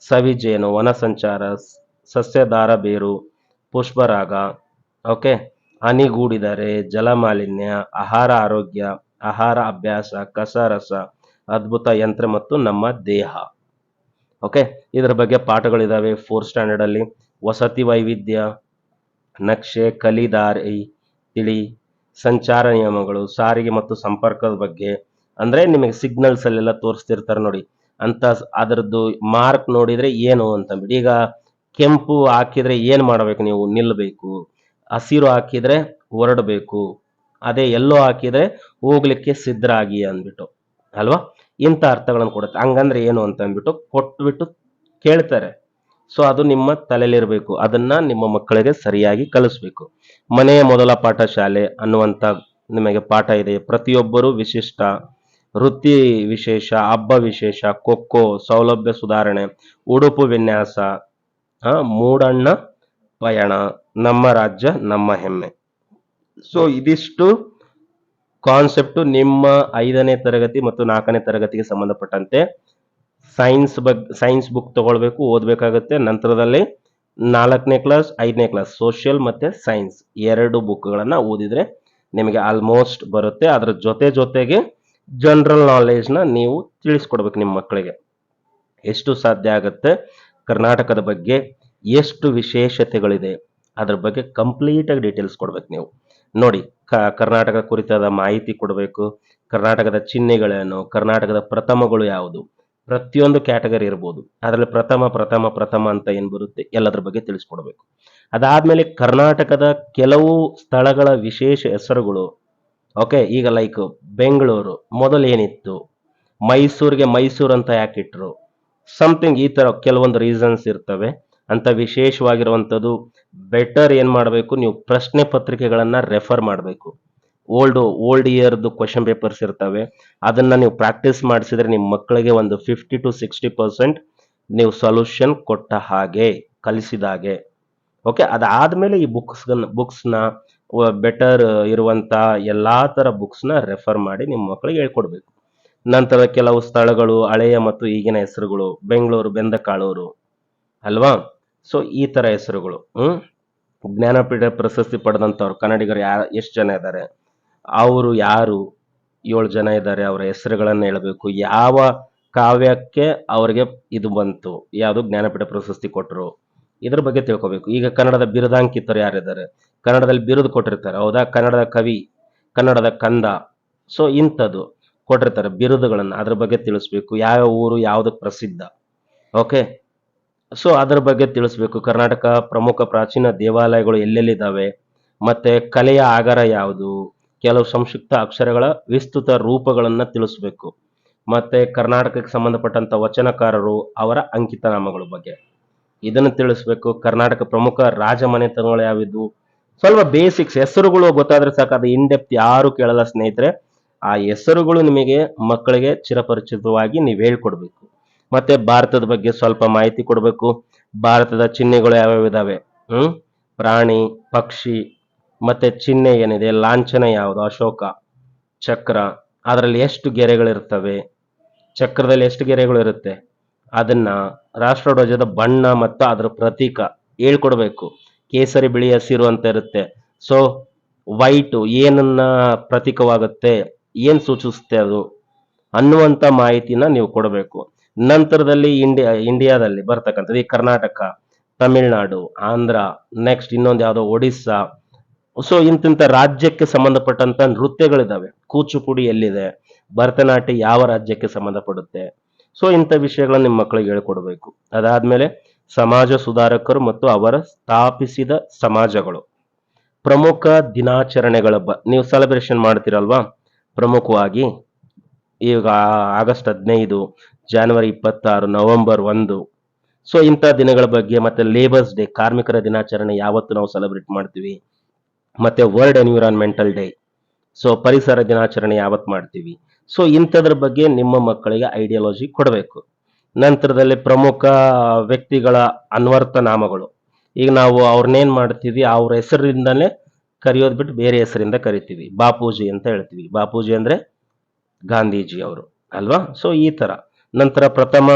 S1: ಸವಿಜೇನು ವನ ಸಂಚಾರ ಸಸ್ಯದಾರ ಬೇರು, ಪುಷ್ಪರಾಗ ಓಕೆ ಹನಿಗೂಡಿದರೆ, ಜಲಮಾಲಿನ್ಯ, ಆಹಾರ ಆರೋಗ್ಯ, ಆಹಾರ ಅಭ್ಯಾಸ ಕಸರಸ ಅದ್ಭುತ ಯಂತ್ರ ಮತ್ತು ನಮ್ಮ ದೇಹ. ಓಕೆ ಇದರ ಬಗ್ಗೆ ಪಾಠಗಳಿದ್ದಾವೆ ಫೋರ್ತ್ ಸ್ಟ್ಯಾಂಡರ್ಡ್ ಅಲ್ಲಿ. ವಸತಿ ವೈವಿಧ್ಯ, ನಕ್ಷೆ, ಕಲಿದಾರಿ ತಿಳಿ, ಸಂಚಾರ ನಿಯಮಗಳು, ಸಾರಿಗೆ ಮತ್ತು ಸಂಪರ್ಕದ ಬಗ್ಗೆ. ಅಂದ್ರೆ ನಿಮಗೆ ಸಿಗ್ನಲ್ಸ್ ಅಲ್ಲೆಲ್ಲ ತೋರಿಸ್ತಿರ್ತಾರೆ ನೋಡಿ. ಅಂತ ಅದರದ್ದು ಮಾರ್ಕ್ ನೋಡಿದ್ರೆ ಏನು ಅಂತಂದ್ಬಿಟ್ಟು ಈಗ ಕೆಂಪು ಹಾಕಿದ್ರೆ ಏನು ಮಾಡಬೇಕು ನೀವು? ನಿಲ್ಲಬೇಕು ಹಸಿರು ಹಾಕಿದ್ರೆ ಹೊರಡಬೇಕು. ಅದೇ ಎಲ್ಲೋ ಹಾಕಿದ್ರೆ ಹೋಗ್ಲಿಕ್ಕೆ ಸಿದ್ಧರಾಗಿ ಅಂದ್ಬಿಟ್ಟು. ಅಲ್ವಾ? ಇಂಥ ಅರ್ಥಗಳನ್ನು ಕೊಡುತ್ತೆ. ಹಂಗಂದ್ರೆ ಏನು ಅಂತ ಅಂದ್ಬಿಟ್ಟು ಕೊಟ್ಬಿಟ್ಟು ಕೇಳ್ತಾರೆ. ಸೊ ಅದು ನಿಮ್ಮ ತಲೆಯಲ್ಲಿರಬೇಕು. ಅದನ್ನ ನಿಮ್ಮ ಮಕ್ಕಳಿಗೆ ಸರಿಯಾಗಿ ಕಲಿಸ್ಬೇಕು. ಮನೆಯ ಮೊದಲ ಪಾಠ ಶಾಲೆ ಅನ್ನುವಂಥ ನಿಮಗೆ ಪಾಠ ಇದೆ ಪ್ರತಿಯೊಬ್ಬರು ವಿಶಿಷ್ಟ. ವೃತ್ತಿ ವಿಶೇಷ, ಹಬ್ಬ ವಿಶೇಷ ಕೊಕ್ಕೋ ಸೌಲಭ್ಯ ಸುಧಾರಣೆ, ಉಡುಪು ವಿನ್ಯಾಸ ಮೂಡಣ್ಣ ಪಯಣ. ನಮ್ಮ ರಾಜ್ಯ, ನಮ್ಮ ಹೆಮ್ಮೆ. ಸೊ ಇದಿಷ್ಟು ಕಾನ್ಸೆಪ್ಟ್ ನಿಮ್ಮ ಐದನೇ ತರಗತಿ ಮತ್ತು ನಾಲ್ಕನೇ ತರಗತಿಗೆ ಸಂಬಂಧಪಟ್ಟಂತೆ ಸೈನ್ಸ್ ಬಗ್ಗೆ ಸೈನ್ಸ್ ಬುಕ್ ತಗೊಳ್ಬೇಕು, ಓದಬೇಕಾಗುತ್ತೆ. ನಂತರದಲ್ಲಿ ನಾಲ್ಕನೇ ಕ್ಲಾಸ್ ಐದನೇ ಕ್ಲಾಸ್ ಸೋಷಿಯಲ್ ಮತ್ತು ಸೈನ್ಸ್ ಎರಡು ಬುಕ್ಗಳನ್ನು ಓದಿದರೆ ನಿಮಗೆ ಆಲ್ಮೋಸ್ಟ್ ಬರುತ್ತೆ. ಅದರ ಜೊತೆ ಜೊತೆಗೆ ಜನರಲ್ ನಾಲೆಜ್ನ ನೀವು ತಿಳಿಸ್ಕೊಡ್ಬೇಕು ನಿಮ್ಮ ಮಕ್ಕಳಿಗೆ. ಎಷ್ಟು ಸಾಧ್ಯ ಆಗುತ್ತೆ? ಕರ್ನಾಟಕದ ಬಗ್ಗೆ ಎಷ್ಟು ವಿಶೇಷತೆಗಳಿದೆ? ಅದ್ರ ಬಗ್ಗೆ ಕಂಪ್ಲೀಟಾಗಿ ಡೀಟೇಲ್ಸ್ ಕೊಡ್ಬೇಕು ನೀವು. ನೋಡಿ ಕರ್ನಾಟಕ ಕುರಿತಾದ ಮಾಹಿತಿ ಕೊಡಬೇಕು. ಕರ್ನಾಟಕದ ಚಿಹ್ನೆಗಳೇನು? ಕರ್ನಾಟಕದ ಪ್ರಥಮಗಳು ಯಾವುದು? ಪ್ರತಿಯೊಂದು ಕ್ಯಾಟಗರಿ ಇರ್ಬೋದು. ಅದರಲ್ಲಿ ಪ್ರಥಮ ಪ್ರಥಮ ಪ್ರಥಮ ಅಂತ ಏನು ಬರುತ್ತೆ? ಎಲ್ಲದರ ಬಗ್ಗೆ ತಿಳಿಸ್ಕೊಡ್ಬೇಕು. ಅದಾದ್ಮೇಲೆ ಕರ್ನಾಟಕದ ಕೆಲವು ಸ್ಥಳಗಳ ವಿಶೇಷ ಹೆಸರುಗಳು. ಓಕೆ, ಈಗ ಲೈಕ್ ಬೆಂಗಳೂರು, ಮೊದಲು ಏನಿತ್ತು? ಮೈಸೂರಿಗೆ ಮೈಸೂರು ಅಂತ ಯಾಕೆ ಇಟ್ರು? ಸಮಥಿಂಗ್ ಈ ತರ ಕೆಲವೊಂದು ರೀಸನ್ಸ್ ಇರ್ತವೆ. ಅಂತ ವಿಶೇಷವಾಗಿರುವಂಥದ್ದು ಬೆಟರ್ ಏನು ಮಾಡಬೇಕು? ನೀವು ಪ್ರಶ್ನೆ ಪತ್ರಿಕೆಗಳನ್ನು ರೆಫರ್ ಮಾಡಬೇಕು. ಓಲ್ಡ್ ಓಲ್ಡ್ ಇಯರ್ದು ಕ್ವಶನ್ ಪೇಪರ್ಸ್ ಇರ್ತವೆ. ಅದನ್ನ ನೀವು ಪ್ರಾಕ್ಟೀಸ್ ಮಾಡಿಸಿದ್ರೆ ನಿಮ್ಮ ಮಕ್ಕಳಿಗೆ ಒಂದು ಫಿಫ್ಟಿ ಟು ಸಿಕ್ಸ್ಟಿ ಪರ್ಸೆಂಟ್ ನೀವು ಸೊಲ್ಯೂಷನ್ ಕೊಟ್ಟ ಹಾಗೆ, ಕಲಿಸಿದ ಹಾಗೆ. ಓಕೆ ಅದಾದ್ಮೇಲೆ ಈ ಬುಕ್ಸ್ ಬುಕ್ಸ್ನ ಬೆಟರ್ ಇರುವಂತ ಎಲ್ಲಾ ತರ ಬುಕ್ಸ್ನ ರೆಫರ್ ಮಾಡಿ ನಿಮ್ಮ ಮಕ್ಕಳಿಗೆ ಹೇಳ್ಕೊಡ್ಬೇಕು. ನಂತರ ಕೆಲವು ಸ್ಥಳಗಳು ಹಳೆಯ ಮತ್ತು ಈಗಿನ ಹೆಸರುಗಳು, ಬೆಂಗಳೂರು, ಬೆಂದಕಾಳೂರು. ಅಲ್ವಾ? ಸೊ ಈ ತರ ಹೆಸರುಗಳು ಜ್ಞಾನಪೀಠ ಪ್ರಶಸ್ತಿ ಪಡೆದಂಥವ್ರು, ಕನ್ನಡಿಗರು ಯಾ, ಎಷ್ಟು ಜನ ಇದ್ದಾರೆ ಅವರು ಯಾರು? ಏಳು ಜನ ಇದ್ದಾರೆ ಅವರ ಹೆಸರುಗಳನ್ನು ಹೇಳಬೇಕು. ಯಾವ ಕಾವ್ಯಕ್ಕೆ ಅವರಿಗೆ ಇದು ಬಂತು? ಯಾವುದು ಜ್ಞಾನಪೀಠ ಪ್ರಶಸ್ತಿ ಕೊಟ್ಟರು ಇದ್ರ ಬಗ್ಗೆ ತಿಳ್ಕೊಬೇಕು. ಈಗ ಕನ್ನಡದ ಬಿರುದಾಂಕಿತರು ಯಾರಿದ್ದಾರೆ? ಕನ್ನಡದಲ್ಲಿ ಬಿರುದು ಕೊಟ್ಟಿರ್ತಾರೆ. ಹೌದಾ? ಕನ್ನಡದ ಕವಿ, ಕನ್ನಡದ ಕಂದ. ಸೊ ಇಂಥದ್ದು ಕೊಟ್ಟಿರ್ತಾರೆ ಬಿರುದುಗಳನ್ನು. ಅದ್ರ ಬಗ್ಗೆ ತಿಳಿಸ್ಬೇಕು. ಯಾವ ಊರು ಯಾವುದಕ್ಕೆ ಪ್ರಸಿದ್ಧ? ಓಕೆ ಸೊ ಅದರ ಬಗ್ಗೆ ತಿಳಿಸ್ಬೇಕು. ಕರ್ನಾಟಕ ಪ್ರಮುಖ ಪ್ರಾಚೀನ ದೇವಾಲಯಗಳು ಎಲ್ಲೆಲ್ಲಿದ್ದಾವೆ? ಮತ್ತೆ ಕಲೆಯ ಆಗರ ಯಾವುದು? ಕೆಲವು ಸಂಕ್ಷಿಪ್ತ ಅಕ್ಷರಗಳ ವಿಸ್ತೃತ ರೂಪಗಳನ್ನು ತಿಳಿಸ್ಬೇಕು. ಮತ್ತೆ ಕರ್ನಾಟಕಕ್ಕೆ ಸಂಬಂಧಪಟ್ಟಂತ ವಚನಕಾರರು, ಅವರ ಅಂಕಿತನಾಮಗಳ ಬಗ್ಗೆ. ಇದನ್ನು ತಿಳಿಸ್ಬೇಕು. ಕರ್ನಾಟಕ ಪ್ರಮುಖ ರಾಜಮನೆತನಗಳು ಯಾವಿದ್ವು? ಸ್ವಲ್ಪ ಬೇಸಿಕ್ಸ್ ಹೆಸರುಗಳು ಗೊತ್ತಾದ್ರೆ ಸಾಕು. ಅದು ಇನ್ಡೆಪ್ತ್ ಯಾರು ಕೇಳಲ್ಲ ಸ್ನೇಹಿತರೆ. ಆ ಹೆಸರುಗಳು ನಿಮಗೆ ಮಕ್ಕಳಿಗೆ ಚಿರಪರಿಚಿತವಾಗಿ ನೀವು ಹೇಳ್ಕೊಡ್ಬೇಕು. ಮತ್ತೆ ಭಾರತದ ಬಗ್ಗೆ ಸ್ವಲ್ಪ ಮಾಹಿತಿ ಕೊಡಬೇಕು. ಭಾರತದ ಚಿಹ್ನೆಗಳು ಯಾವ್ಯಾವ ಇದಾವೆ? ಹ್ಮ್? ಪ್ರಾಣಿ, ಪಕ್ಷಿ, ಮತ್ತೆ ಚಿಹ್ನೆ ಏನಿದೆ? ಲಾಂಛನ ಯಾವುದು? ಅಶೋಕ, ಚಕ್ರ. ಅದರಲ್ಲಿ ಎಷ್ಟು ಗೆರೆಗಳಿರ್ತವೆ? ಚಕ್ರದಲ್ಲಿ ಎಷ್ಟು ಗೆರೆಗಳು ಇರುತ್ತೆ ಅದನ್ನ ರಾಷ್ಟ್ರಧ್ವಜದ ಬಣ್ಣ ಮತ್ತು ಅದರ ಪ್ರತೀಕ ಹೇಳ್ಕೊಡ್ಬೇಕು. ಕೇಸರಿ, ಬಿಳಿ ಹಸಿರು ಅಂತ ಇರುತ್ತೆ. ಸೊ ವೈಟು ಏನನ್ನ ಪ್ರತೀಕವಾಗುತ್ತೆ? ಏನ್ ಸೂಚಿಸುತ್ತೆ ಅದು? ಅನ್ನುವಂಥ ಮಾಹಿತಿನ ನೀವು ಕೊಡಬೇಕು. ನಂತರದಲ್ಲಿ ಇಂಡಿಯಾ, ಇಂಡಿಯಾದಲ್ಲಿ ಬರ್ತಕ್ಕಂಥದ್ದು ಈ ಕರ್ನಾಟಕ, ತಮಿಳುನಾಡು, ಆಂಧ್ರ ನೆಕ್ಸ್ಟ್ ಇನ್ನೊಂದು ಯಾವುದೋ ಒಡಿಸ್ಸಾ. ಸೊ ಇಂತಿಂಥ ರಾಜ್ಯಕ್ಕೆ ಸಂಬಂಧಪಟ್ಟಂತ ನೃತ್ಯಗಳಿದ್ದಾವೆ ಕೂಚುಪುಡಿ ಎಲ್ಲಿದೆ? ಭರತನಾಟ್ಯ ಯಾವ ರಾಜ್ಯಕ್ಕೆ ಸಂಬಂಧಪಡುತ್ತೆ? ಸೊ ಇಂಥ ವಿಷಯಗಳನ್ನ ನಿಮ್ಮ ಮಕ್ಕಳಿಗೆ ಹೇಳ್ಕೊಡ್ಬೇಕು. ಅದಾದ್ಮೇಲೆ ಸಮಾಜ ಸುಧಾರಕರು ಮತ್ತು ಅವರ ಸ್ಥಾಪಿಸಿದ ಸಮಾಜಗಳು. ಪ್ರಮುಖ ದಿನಾಚರಣೆಗಳ ಬ, ನೀವು ಸೆಲೆಬ್ರೇಷನ್ ಮಾಡ್ತೀರಲ್ವಾ? ಪ್ರಮುಖವಾಗಿ ಈಗ ಆಗಸ್ಟ್ ಹದಿನೈದು ಜಾನ್ವರಿ ಇಪ್ಪತ್ತಾರು ನವೆಂಬರ್ ಒಂದು. ಸೊ ಇಂಥ ದಿನಗಳ ಬಗ್ಗೆ ಮತ್ತೆ ಲೇಬರ್ಸ್ ಡೇ ಕಾರ್ಮಿಕರ ದಿನಾಚರಣೆ ಯಾವತ್ತು ನಾವು ಸೆಲೆಬ್ರೇಟ್ ಮಾಡ್ತೀವಿ? ಮತ್ತೆ ವರ್ಲ್ಡ್ ಎನ್ವಿರಾನ್ಮೆಂಟಲ್ ಡೇ ಸೊ ಪರಿಸರ ದಿನಾಚರಣೆ ಯಾವತ್ತು ಮಾಡ್ತೀವಿ? ಸೊ ಇಂಥದ್ರ ಬಗ್ಗೆ ನಿಮ್ಮ ಮಕ್ಕಳಿಗೆ ಐಡಿಯಾಲಜಿ ಕೊಡಬೇಕು. ನಂತರದಲ್ಲಿ ಪ್ರಮುಖ ವ್ಯಕ್ತಿಗಳ ಅನ್ವರ್ಥ ನಾಮಗಳು. ಈಗ ನಾವು ಅವ್ರನ್ನೇನು ಮಾಡ್ತೀವಿ? ಅವ್ರ ಹೆಸರಿಂದಲೇ ಕರೆಯೋದು ಬಿಟ್ಟು ಬೇರೆ ಹೆಸರಿಂದ ಕರಿತೀವಿ. ಬಾಪೂಜಿ ಅಂತ ಹೇಳ್ತೀವಿ. ಬಾಪೂಜಿ ಅಂದ್ರೆ ಗಾಂಧೀಜಿ ಅವರು. ಅಲ್ವಾ? ಸೊ ಈ ತರ. ನಂತರ ಪ್ರಥಮ,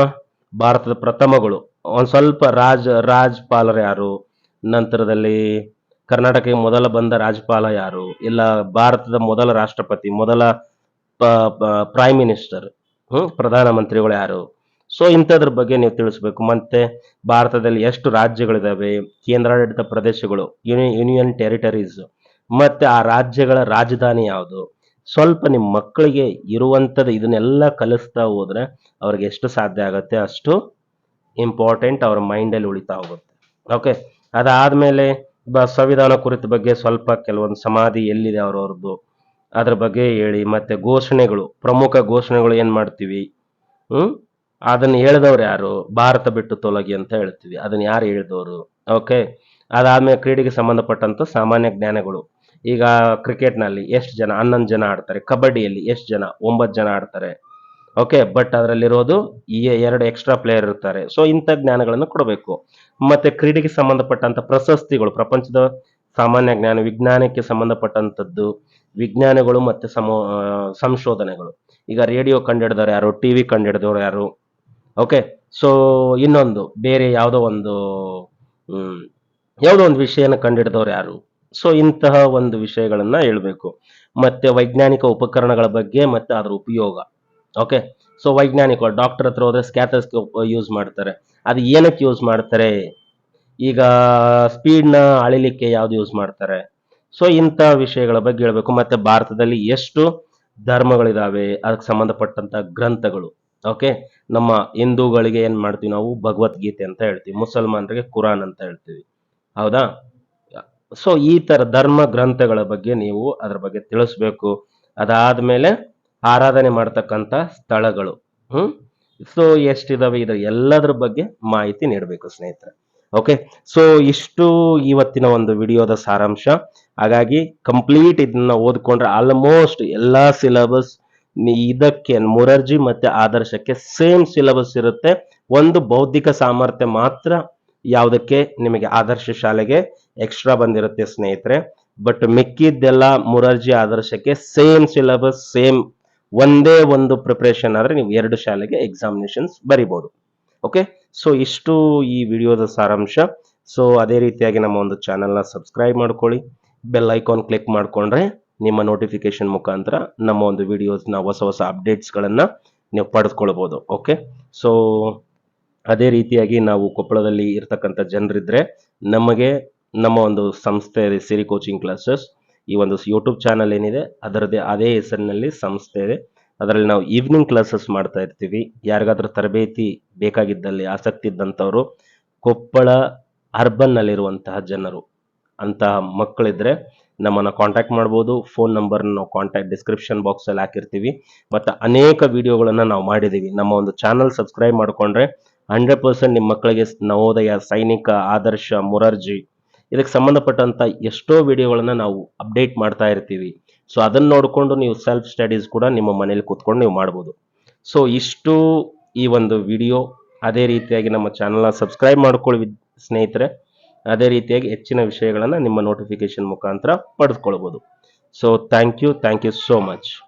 S1: ಭಾರತದ ಪ್ರಥಮಗಳು. ಒಂದು ಸ್ವಲ್ಪ ರಾಜ, ರಾಜ್ಪಾಲರು ಯಾರು? ನಂತರದಲ್ಲಿ ಕರ್ನಾಟಕಕ್ಕೆ ಮೊದಲ ಬಂದ ರಾಜ್ಯಪಾಲ ಯಾರು? ಇಲ್ಲ, ಭಾರತದ ಮೊದಲ ರಾಷ್ಟ್ರಪತಿ, ಮೊದಲ ಪ್ರೈಮ್ ಮಿನಿಸ್ಟರ್ ಹ್ಮ್, ಪ್ರಧಾನಮಂತ್ರಿಗಳು ಯಾರು? ಸೊ ಇಂಥದ್ರ ಬಗ್ಗೆ ನೀವು ತಿಳಿಸ್ಬೇಕು. ಮತ್ತೆ ಭಾರತದಲ್ಲಿ ಎಷ್ಟು ರಾಜ್ಯಗಳಿದಾವೆ? ಕೇಂದ್ರಾಡಳಿತ ಪ್ರದೇಶಗಳು ಯೂನಿ ಯೂನಿಯನ್ ಟೆರಿಟರೀಸ್ ಮತ್ತೆ ಆ ರಾಜ್ಯಗಳ ರಾಜಧಾನಿ ಯಾವುದು? ಸ್ವಲ್ಪ ನಿಮ್ಮ ಮಕ್ಕಳಿಗೆ ಇರುವಂಥದ್ದು ಇದನ್ನೆಲ್ಲ ಕಲಿಸ್ತಾ ಹೋದ್ರೆ ಅವ್ರಿಗೆ ಎಷ್ಟು ಸಾಧ್ಯ ಆಗುತ್ತೆ ಅಷ್ಟು ಇಂಪಾರ್ಟೆಂಟ್ ಅವ್ರ ಮೈಂಡಲ್ಲಿ ಉಳಿತಾ ಹೋಗುತ್ತೆ. ಓಕೆ ಅದಾದ್ಮೇಲೆ ಬ ಸಂವಿಧಾನ ಕುರಿತ ಬಗ್ಗೆ ಸ್ವಲ್ಪ ಕೆಲವೊಂದು ಸಮಾಧಿ ಎಲ್ಲಿದೆ ಅವ್ರವ್ರದ್ದು ಅದ್ರ ಬಗ್ಗೆ ಹೇಳಿ, ಮತ್ತೆ ಘೋಷಣೆಗಳು, ಪ್ರಮುಖ ಘೋಷಣೆಗಳು ಏನು ಮಾಡ್ತೀವಿ? ಹ್ಮ್? ಅದನ್ನ ಹೇಳಿದವ್ರು ಯಾರು? ಭಾರತ ಬಿಟ್ಟು ತೊಲಗಿ ಅಂತ ಹೇಳ್ತೀವಿ. ಅದನ್ನ ಯಾರು ಹೇಳಿದವರು? ಓಕೆ ಅದಾದಮೇಲೆ ಕ್ರೀಡೆಗೆ ಸಂಬಂಧಪಟ್ಟಂತ ಸಾಮಾನ್ಯ ಜ್ಞಾನಗಳು. ಈಗ ಕ್ರಿಕೆಟ್ನಲ್ಲಿ ಎಷ್ಟು ಜನ, ಹನ್ನೊಂದು ಜನ ಆಡ್ತಾರೆ, ಕಬಡ್ಡಿಯಲ್ಲಿ ಎಷ್ಟು ಜನ, ಒಂಬತ್ತು ಜನ ಆಡ್ತಾರೆ. ಓಕೆ ಬಟ್ ಅದರಲ್ಲಿರೋದು ಈ ಎರಡು ಎಕ್ಸ್ಟ್ರಾ ಪ್ಲೇಯರ್ ಇರ್ತಾರೆ. ಸೊ ಇಂಥ ಜ್ಞಾನಗಳನ್ನು ಕೊಡಬೇಕು. ಮತ್ತೆ ಕ್ರೀಡೆಗೆ ಸಂಬಂಧಪಟ್ಟಂತ ಪ್ರಶಸ್ತಿಗಳು, ಪ್ರಪಂಚದ ಸಾಮಾನ್ಯ ಜ್ಞಾನ, ವಿಜ್ಞಾನಕ್ಕೆ ಸಂಬಂಧಪಟ್ಟಂತದ್ದು ವಿಜ್ಞಾನಗಳು ಮತ್ತೆ ಸಮೋ ಸಂಶೋಧನೆಗಳು. ಈಗ ರೇಡಿಯೋ ಕಂಡಿಡಿದವರು ಯಾರು ಟಿವಿ ಕಂಡಿಡ್ದವ್ರು ಯಾರು? ಓಕೆ ಸೊ ಇನ್ನೊಂದು, ಬೇರೆ ಯಾವುದೋ ಒಂದು ಯಾವುದೋ ಒಂದು ವಿಷಯನ ಕಂಡಿಡ್ದವ್ರು ಯಾರು? ಸೊ ಇಂತಹ ಒಂದು ವಿಷಯಗಳನ್ನ ಹೇಳ್ಬೇಕು. ಮತ್ತೆ ವೈಜ್ಞಾನಿಕ ಉಪಕರಣಗಳ ಬಗ್ಗೆ ಮತ್ತೆ ಅದರ ಉಪಯೋಗ. ಓಕೆ ಸೊ ವೈಜ್ಞಾನಿಕ ಡಾಕ್ಟರ್ ಹತ್ರ ಹೋದ್ರೆ ಸ್ಕ್ಯಾಥಸ್ಕೋಪ್ ಯೂಸ್ ಮಾಡ್ತಾರೆ. ಅದು ಏನಕ್ಕೆ ಯೂಸ್ ಮಾಡ್ತಾರೆ? ಈಗ ಸ್ಪೀಡ್ನ ಅಳಿಲಿಕ್ಕೆ ಯಾವ್ದು ಯೂಸ್ ಮಾಡ್ತಾರೆ? ಸೊ ಇಂಥ ವಿಷಯಗಳ ಬಗ್ಗೆ ಹೇಳ್ಬೇಕು. ಮತ್ತೆ ಭಾರತದಲ್ಲಿ ಎಷ್ಟು ಧರ್ಮಗಳಿದಾವೆ? ಅದಕ್ಕೆ ಸಂಬಂಧಪಟ್ಟಂತ ಗ್ರಂಥಗಳು. ಓಕೆ ನಮ್ಮ ಹಿಂದೂಗಳಿಗೆ ಏನ್ ಮಾಡ್ತೀವಿ ನಾವು? ಭಗವದ್ಗೀತೆ ಅಂತ ಹೇಳ್ತೀವಿ. ಮುಸಲ್ಮಾನರಿಗೆ ಕುರಾನ್ ಅಂತ ಹೇಳ್ತೀವಿ. ಹೌದಾ? ಸೊ ಈ ತರ ಧರ್ಮ ಗ್ರಂಥಗಳ ಬಗ್ಗೆ ನೀವು ಅದ್ರ ಬಗ್ಗೆ ತಿಳಿಸ್ಬೇಕು. ಅದಾದ್ಮೇಲೆ ಆರಾಧನೆ ಮಾಡ್ತಕ್ಕಂಥ ಸ್ಥಳಗಳು. ಹ್ಮ್? ಸೊ ಎಷ್ಟಿದಾವೆ? ಇದು ಎಲ್ಲದ್ರ ಬಗ್ಗೆ ಮಾಹಿತಿ ನೀಡಬೇಕು ಸ್ನೇಹಿತರೆ. ಓಕೆ ಸೊ ಇಷ್ಟು ಇವತ್ತಿನ ಒಂದು ವಿಡಿಯೋದ ಸಾರಾಂಶ. ಹಾಗಾಗಿ ಕಂಪ್ಲೀಟ್ ಇದನ್ನ ಓದ್ಕೊಂಡ್ರೆ ಆಲ್ಮೋಸ್ಟ್ ಎಲ್ಲಾ ಸಿಲೆಬಸ್ ಇದಕ್ಕೆ ಮುರರ್ಜಿ ಮತ್ತೆ ಆದರ್ಶಕ್ಕೆ ಸೇಮ್ ಸಿಲೆಬಸ್ ಇರುತ್ತೆ. ಒಂದು ಬೌದ್ಧಿಕ ಸಾಮರ್ಥ್ಯ ಮಾತ್ರ ಯಾವುದಕ್ಕೆ ನಿಮಗೆ ಆದರ್ಶ ಶಾಲೆಗೆ ಎಕ್ಸ್ಟ್ರಾ ಬಂದಿರುತ್ತೆ ಸ್ನೇಹಿತರೆ. ಬಟ್ ಮಿಕ್ಕಿದ್ದೆಲ್ಲ ಮುರಾರ್ಜಿ ಆದರ್ಶಕ್ಕೆ ಸೇಮ್ ಸಿಲೆಬಸ್ ಸೇಮ್ ಒಂದೇ ಒಂದು ಪ್ರಿಪ್ರೇಷನ್ ಆದರೆ ನೀವು ಎರಡು ಶಾಲೆಗೆ ಎಕ್ಸಾಮಿನೇಷನ್ಸ್ ಬರಿಬೋದು. ಓಕೆ ಸೊ ಇಷ್ಟು ಈ ವಿಡಿಯೋದ ಸಾರಾಂಶ. ಸೊ ಅದೇ ರೀತಿಯಾಗಿ ನಮ್ಮ ಒಂದು ಚಾನಲ್ನ ಸಬ್ಸ್ಕ್ರೈಬ್ ಮಾಡ್ಕೊಳ್ಳಿ. ಬೆಲ್ ಐಕಾನ್ ಕ್ಲಿಕ್ ಮಾಡಿಕೊಂಡ್ರೆ ನಿಮ್ಮ ನೋಟಿಫಿಕೇಶನ್ ಮುಖಾಂತರ ನಮ್ಮ ಒಂದು ವಿಡಿಯೋಸ್ನ ಹೊಸ ಹೊಸ ಅಪ್ಡೇಟ್ಸ್ಗಳನ್ನು ನೀವು ಪಡೆದುಕೊಳ್ಬೋದು. ಓಕೆ ಸೊ ಅದೇ ರೀತಿಯಾಗಿ ನಾವು ಕೊಪ್ಪಳದಲ್ಲಿ ಇರ್ತಕ್ಕಂಥ ಜನರಿದ್ದರೆ ನಮಗೆ ನಮ್ಮ ಒಂದು ಸಂಸ್ಥೆ ಸಿರಿ ಕೋಚಿಂಗ್ ಕ್ಲಾಸಸ್, ಈ ಒಂದು ಯೂಟ್ಯೂಬ್ ಚಾನಲ್ ಏನಿದೆ, ಅದರದ್ದೇ ಅದೇ ಹೆಸರಿನಲ್ಲಿ ಸಂಸ್ಥೆ ಇದೆ ಅದರಲ್ಲಿ ನಾವು ಈವ್ನಿಂಗ್ ಕ್ಲಾಸಸ್ ಮಾಡ್ತಾ ಇರ್ತೀವಿ. ಯಾರಿಗಾದ್ರೂ ತರಬೇತಿ ಬೇಕಾಗಿದ್ದಲ್ಲಿ, ಆಸಕ್ತಿ ಇದ್ದಂಥವರು, ಕೊಪ್ಪಳ ಅರ್ಬನ್ನಲ್ಲಿರುವಂತಹ ಜನರು, ಅಂತಹ ಮಕ್ಕಳಿದ್ರೆ ನಮ್ಮನ್ನು ಕಾಂಟ್ಯಾಕ್ಟ್ ಮಾಡ್ಬೋದು. ಫೋನ್ ನಂಬರ್ನ ನಾವು ಕಾಂಟ್ಯಾಕ್ಟ್ ಡಿಸ್ಕ್ರಿಪ್ಷನ್ ಬಾಕ್ಸಲ್ಲಿ ಹಾಕಿರ್ತೀವಿ. ಮತ್ತು ಅನೇಕ ವಿಡಿಯೋಗಳನ್ನು ನಾವು ಮಾಡಿದ್ದೀವಿ ನಮ್ಮ ಒಂದು ಚಾನಲ್ ಸಬ್ಸ್ಕ್ರೈಬ್ ಮಾಡಿಕೊಂಡ್ರೆ ಹಂಡ್ರೆಡ್ ಪರ್ಸೆಂಟ್ ನಿಮ್ಮ ಮಕ್ಕಳಿಗೆ ನವೋದಯ, ಸೈನಿಕ, ಆದರ್ಶ, ಮುರಾರ್ಜಿ ಇದಕ್ಕೆ ಸಂಬಂಧಪಟ್ಟಂತ ಎಷ್ಟೋ ವಿಡಿಯೋಗಳನ್ನು ನಾವು ಅಪ್ಡೇಟ್ ಮಾಡ್ತಾ ಇರ್ತೀವಿ. ಸೊ, ಅದನ್ನ ನೋಡಿಕೊಂಡು ನೀವು ಸೆಲ್ಫ್ ಸ್ಟಡೀಸ್ ಕೂಡ ನಿಮ್ಮ ಮನೇಲಿ ಕೂತ್ಕೊಂಡು ನೀವು ಮಾಡ್ಬೋದು. ಸೊ, ಇಷ್ಟು ಈ ಒಂದು ವಿಡಿಯೋ. ಅದೇ ರೀತಿಯಾಗಿ ನಮ್ಮ ಚಾನಲ್ನ ಸಬ್ಸ್ಕ್ರೈಬ್ ಮಾಡ್ಕೊಳ್ಳಿ ಸ್ನೇಹಿತರೆ. ಅದೇ ರೀತಿಯಾಗಿ ಹೆಚ್ಚಿನ ವಿಷಯಗಳನ್ನು ನಿಮ್ಮ ನೋಟಿಫಿಕೇಶನ್ ಮುಖಾಂತರ ಪಡೆದುಕೊಳ್ಬೋದು. So thank you thank you so much